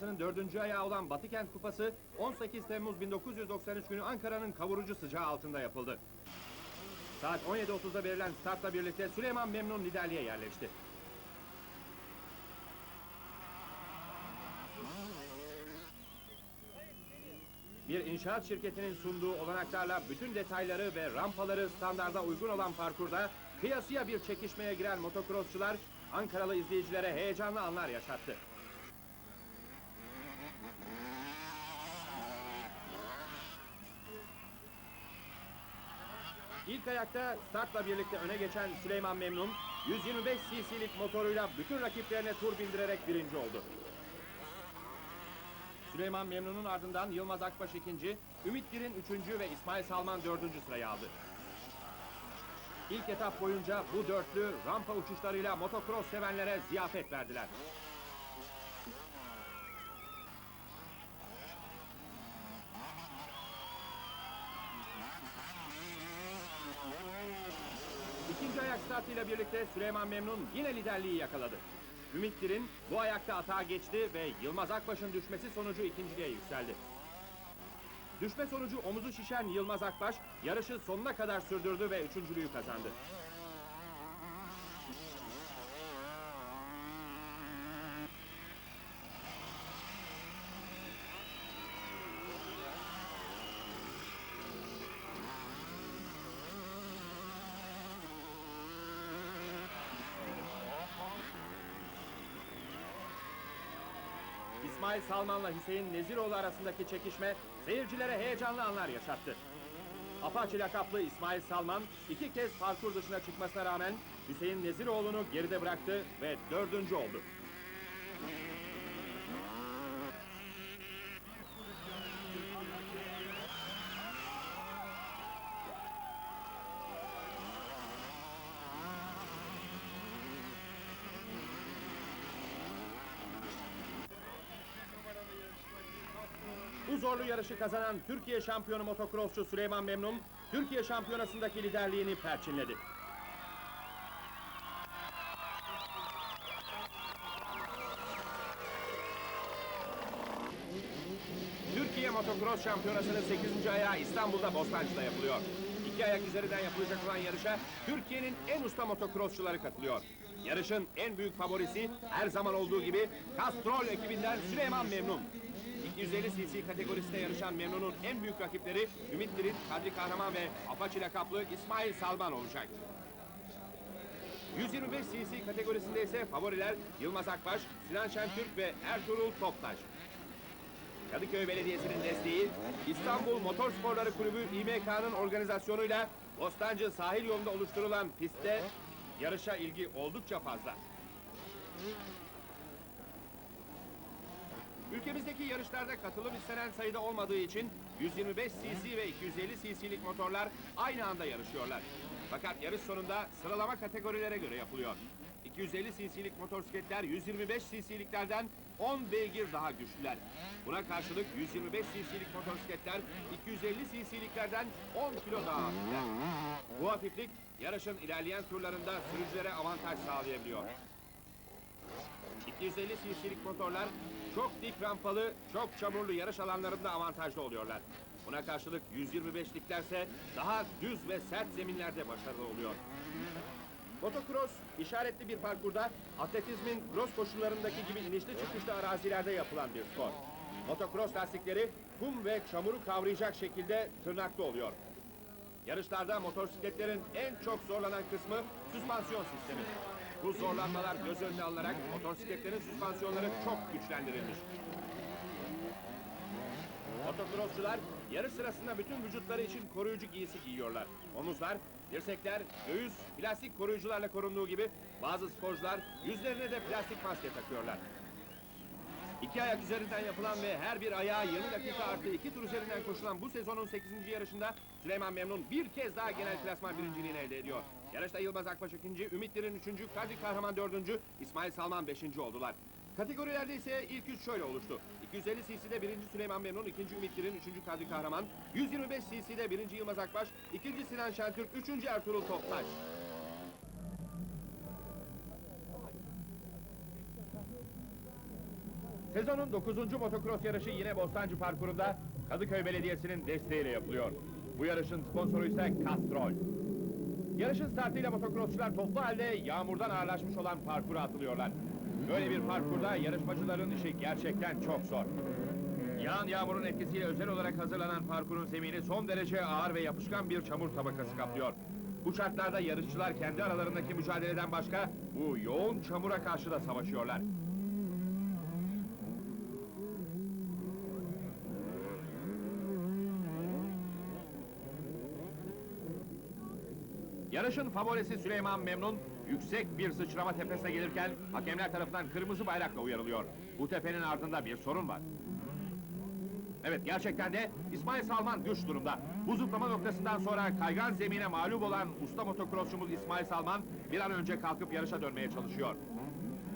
Dördüncü ayağı olan Batıkent Kupası 18 Temmuz 1993 günü Ankara'nın kavurucu sıcağı altında yapıldı. Saat 17.30'da verilen startla birlikte Süleyman Memnun liderliğe yerleşti. Bir inşaat şirketinin sunduğu olanaklarla bütün detayları ve rampaları standarda uygun olan parkurda kıyasıya bir çekişmeye giren motokrasçılar Ankaralı izleyicilere heyecanlı anlar yaşattı. İlk ayakta startla birlikte öne geçen Süleyman Memnun 125 cc'lik motoruyla bütün rakiplerine tur bindirerek birinci oldu. Süleyman Memnun'un ardından Yılmaz Akbaş ikinci, Ümit Dirin üçüncü ve İsmail Salman dördüncü sırayı aldı. İlk etap boyunca bu dörtlü rampa uçuşlarıyla motocross sevenlere ziyafet verdiler. İkinci ayak startıyla birlikte Süleyman Memnun yine liderliği yakaladı. Ümit Dirin bu ayakta atağa geçti ve Yılmaz Akbaş'ın düşmesi sonucu ikinciliğe yükseldi. Düşme sonucu omuzu şişen Yılmaz Akbaş yarışı sonuna kadar sürdürdü ve üçüncülüğü kazandı. İsmail Salman'la Hüseyin Neziroğlu arasındaki çekişme seyircilere heyecanlı anlar yaşattı. Apache lakaplı İsmail Salman iki kez parkur dışına çıkmasına rağmen Hüseyin Neziroğlu'nu geride bıraktı ve dördüncü oldu. Yarışı kazanan Türkiye şampiyonu motokrossçu Süleyman Memnun, Türkiye şampiyonasındaki liderliğini perçinledi. Türkiye Motocross Şampiyonası'nın 8. ayağı İstanbul'da Bostancı'da yapılıyor. İki ayak üzerinden yapılacak olan yarışa Türkiye'nin en usta motocrossçuları katılıyor. Yarışın en büyük favorisi her zaman olduğu gibi Castrol ekibinden Süleyman Memnun. 250 cc kategorisinde yarışan Memnun'un en büyük rakipleri Ümit Dirit, Kadri Kahraman ve Apache lakaplı İsmail Salman olacak. 125 cc kategorisinde ise favoriler Yılmaz Akbaş, Sinan Şentürk ve Ertuğrul Toptaş. Kadıköy Belediyesi'nin desteği, İstanbul Motor Sporları Kulübü İMK'nın organizasyonuyla Bostancı sahil yolunda oluşturulan pistte yarışa ilgi oldukça fazla. Ülkemizdeki yarışlarda katılım istenen sayıda olmadığı için 125 cc ve 250 cc'lik motorlar aynı anda yarışıyorlar. Fakat yarış sonunda sıralama kategorilere göre yapılıyor. 250 cc'lik motosikletler 125 cc'liklerden 10 beygir daha güçlüler. Buna karşılık 125 cc'lik motosikletler 250 cc'liklerden 10 kilo daha hafifler. Bu hafiflik yarışın ilerleyen turlarında sürücülere avantaj sağlayabiliyor. 250 cc'lik motorlar çok dik rampalı, çok çamurlu yarış alanlarında avantajlı oluyorlar. Buna karşılık 125'liklerse daha düz ve sert zeminlerde başarılı oluyor. Motocross, işaretli bir parkurda atletizmin cross koşullarındaki gibi inişli çıkışlı arazilerde yapılan bir spor. Motocross lastikleri kum ve çamuru kavrayacak şekilde tırnaklı oluyor. Yarışlarda motosikletlerin en çok zorlanan kısmı süspansiyon sistemi. Bu zorlanmalar göz önüne alınarak motosikletlerin süspansiyonları çok güçlendirilmiş. Motokrossçular yarış sırasında bütün vücutları için koruyucu giysi giyiyorlar. Omuzlar, dirsekler, göğüs plastik koruyucularla korunduğu gibi bazı sporcular yüzlerine de plastik maske takıyorlar. İki ayak üzerinden yapılan ve her bir ayağa 20 dakika artı iki tur üzerinden koşulan bu sezonun 8. yarışında Süleyman Memnun bir kez daha genel klasman birinciliğini elde ediyor. Yarışta Yılmaz Akbaş ikinci, Ümit Dirin üçüncü, Kadri Kahraman dördüncü, İsmail Salman beşinci oldular. Kategorilerde ise ilk üç şöyle oluştu. 250 cc'de birinci Süleyman Memnun, ikinci Ümit Dirin, üçüncü Kadri Kahraman, 125 cc'de birinci Yılmaz Akbaş, ikinci Sinan Şentürk, üçüncü Ertuğrul Toptaş. Sezonun 9. motokros yarışı yine Bostancı parkurunda Kadıköy Belediyesi'nin desteğiyle yapılıyor. Bu yarışın sponsoru ise Castrol. Yarışın startıyla motokrosçular toplu halde yağmurdan ağırlaşmış olan parkura atılıyorlar. Böyle bir parkurda yarışmacıların işi gerçekten çok zor. Yağan yağmurun etkisiyle özel olarak hazırlanan parkurun zemini son derece ağır ve yapışkan bir çamur tabakası kaplıyor. Bu şartlarda yarışçılar kendi aralarındaki mücadeleden başka bu yoğun çamura karşı da savaşıyorlar. Yarışın favorisi Süleyman Memnun yüksek bir sıçrama tepesine gelirken hakemler tarafından kırmızı bayrakla uyarılıyor. Bu tepenin ardında bir sorun var. Evet gerçekten de İsmail Salman güç durumda. Bu zıplama noktasından sonra kaygan zemine mağlup olan usta motokrosçumuz İsmail Salman bir an önce kalkıp yarışa dönmeye çalışıyor.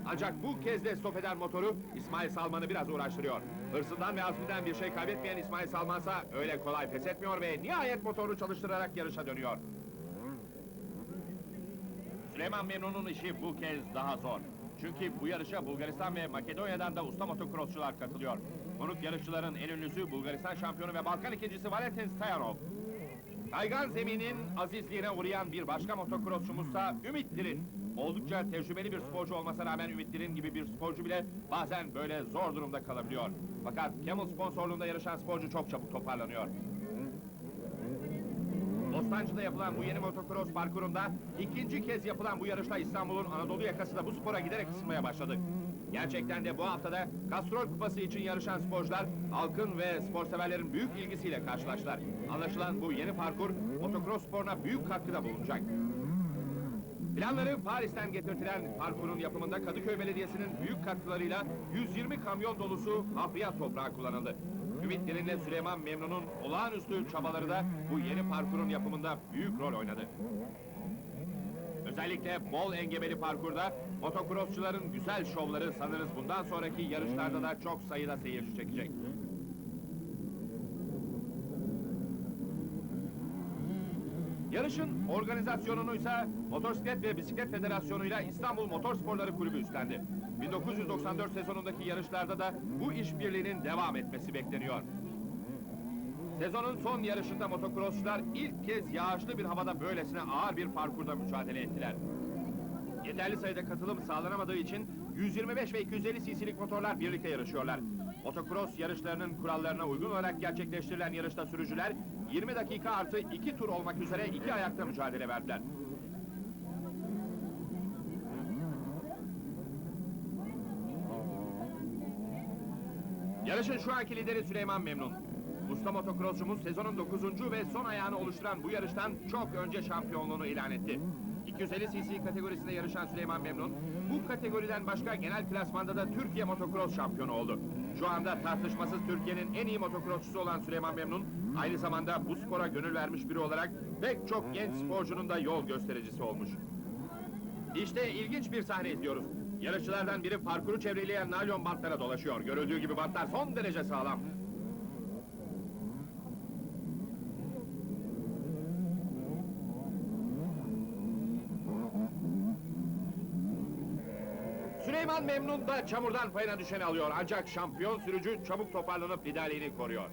Ancak bu kez de stop eden motoru İsmail Salman'ı biraz uğraştırıyor. Hırsından ve azminden bir şey kaybetmeyen İsmail Salmansa öyle kolay pes etmiyor ve nihayet motoru çalıştırarak yarışa dönüyor. Süleyman Memnun'un işi bu kez daha zor. Çünkü bu yarışa Bulgaristan ve Makedonya'dan da usta motokrosçular katılıyor. Konuk yarışçıların en ünlüsü Bulgaristan şampiyonu ve Balkan ikincisi Valentin Stayanov. Kaygan zeminin azizliğine uğrayan bir başka motokrosçumuzsa Ümit Dirin. Oldukça tecrübeli bir sporcu olmasına rağmen Ümit Dirin gibi bir sporcu bile bazen böyle zor durumda kalabiliyor. Fakat Camel sponsorluğunda yarışan sporcu çok çabuk toparlanıyor. Bostancı'da yapılan bu yeni motokros parkurunda ikinci kez yapılan bu yarışta İstanbul'un Anadolu yakası da bu spora giderek ısınmaya başladı. Gerçekten de bu haftada Kastrol Kupası için yarışan sporcular halkın ve spor severlerin büyük ilgisiyle karşılaştılar. Anlaşılan bu yeni parkur motokros sporuna büyük katkıda bulunacak. Planları Paris'ten getirtilen parkurun yapımında Kadıköy Belediyesi'nin büyük katkılarıyla 120 kamyon dolusu hafriyat toprağı kullanıldı. Ümit Dirin'le Süleyman Memnun'un olağanüstü çabaları da bu yeni parkurun yapımında büyük rol oynadı. Özellikle bol engebeli parkurda motokrosçuların güzel şovları sanırız bundan sonraki yarışlarda da çok sayıda seyirci çekecek. Yarışın organizasyonunu ise Motosiklet ve Bisiklet Federasyonu ile İstanbul Motorsporları Kulübü üstlendi. 1994 sezonundaki yarışlarda da bu işbirliğinin devam etmesi bekleniyor. Sezonun son yarışında motokrosçular ilk kez yağışlı bir havada böylesine ağır bir parkurda mücadele ettiler. Yeterli sayıda katılım sağlanamadığı için 125 ve 250 cc'lik motorlar birlikte yarışıyorlar. Motocross yarışlarının kurallarına uygun olarak gerçekleştirilen yarışta sürücüler 20 dakika artı 2 tur olmak üzere iki ayakta mücadele verdiler. Yarışın şu anki lideri Süleyman Memnun. Usta motokrosçumuz sezonun 9. ve son ayağını oluşturan bu yarıştan çok önce şampiyonluğunu ilan etti. 250 cc kategorisinde yarışan Süleyman Memnun, bu kategoriden başka genel klasmanda da Türkiye motokros şampiyonu oldu. Şu anda tartışmasız Türkiye'nin en iyi motokrosçusu olan Süleyman Memnun, aynı zamanda bu spora gönül vermiş biri olarak pek çok genç sporcunun da yol göstericisi olmuş. İşte ilginç bir sahne izliyoruz. Yarışçılardan biri parkuru çevreleyen naylon bantlara dolaşıyor. Görüldüğü gibi bantlar son derece sağlam. Süleyman Memnun da çamurdan payına düşeni alıyor. Ancak şampiyon sürücü çabuk toparlanıp liderliğini koruyor.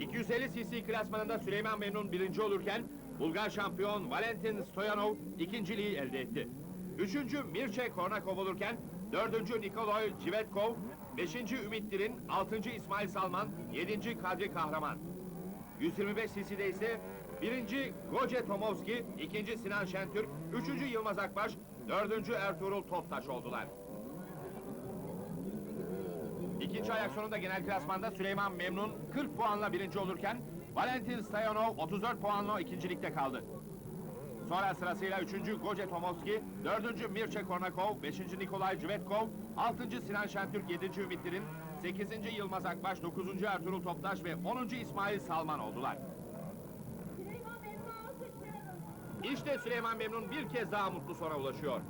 ...250 cc klasmanında Süleyman Memnun birinci olurken... ...Bulgar şampiyon Valentin Stoyanov ikinciliği elde etti. Üçüncü Mirce Kornakov olurken... ...dördüncü Nikolay Civetkov... ...beşinci Ümit Dirin, altıncı İsmail Salman... ...yedinci Kadri Kahraman. 125 cc'de ise... ...birinci Goce Tomovski, ikinci Sinan Şentürk... ...üçüncü Yılmaz Akbaş... ...dördüncü Ertuğrul Toptaş oldular. İkinci ayak sonunda genel klasmanda Süleyman Memnun 40 puanla birinci olurken Valentin Stayanov 34 puanla ikincilikte kaldı. Sonra sırasıyla üçüncü Goce Tomovski, dördüncü Mirce Kornakov, beşinci Nikolay Cvetkov, altıncı Sinan Şentürk, yedinci Ümit Dirin, sekizinci Yılmaz Akbaş, dokuzuncu Ertuğrul Toptaş ve onuncu İsmail Salman oldular. İşte Süleyman Memnun bir kez daha mutlu sona ulaşıyor.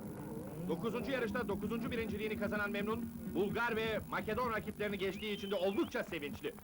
9. yarışta 9. birinciliğini kazanan Memnun, Bulgar ve Makedon rakiplerini geçtiği için de oldukça sevinçli.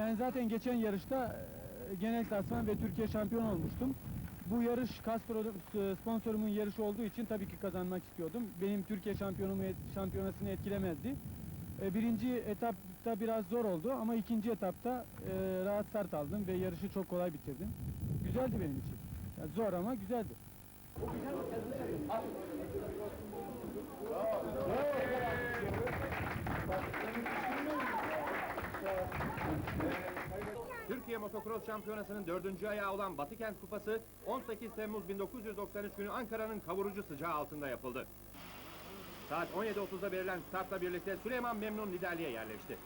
Ben zaten geçen yarışta e, genel klasman ve Türkiye şampiyon olmuştum. Bu yarış Kaspro e, sponsorumun yarışı olduğu için tabii ki kazanmak istiyordum. Benim Türkiye şampiyonumu şampiyonasını etkilemezdi. E, Birinci etapta biraz zor oldu ama ikinci etapta rahat start aldım ve yarışı çok kolay bitirdim. Güzeldi benim için. Ya zor ama güzeldi. Türkiye Motocross Şampiyonası'nın dördüncü ayağı olan Batıkent Kupası 18 Temmuz 1993 günü Ankara'nın kavurucu sıcağı altında yapıldı. Saat 17.30'da verilen startla birlikte Süleyman Memnun liderliğe yerleşti.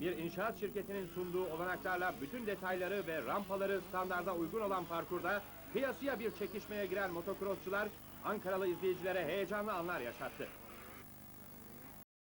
Bir inşaat şirketinin sunduğu olanaklarla bütün detayları ve rampaları standarda uygun olan parkurda kıyasıya bir çekişmeye giren motokrossçular Ankaralı izleyicilere heyecanlı anlar yaşattı.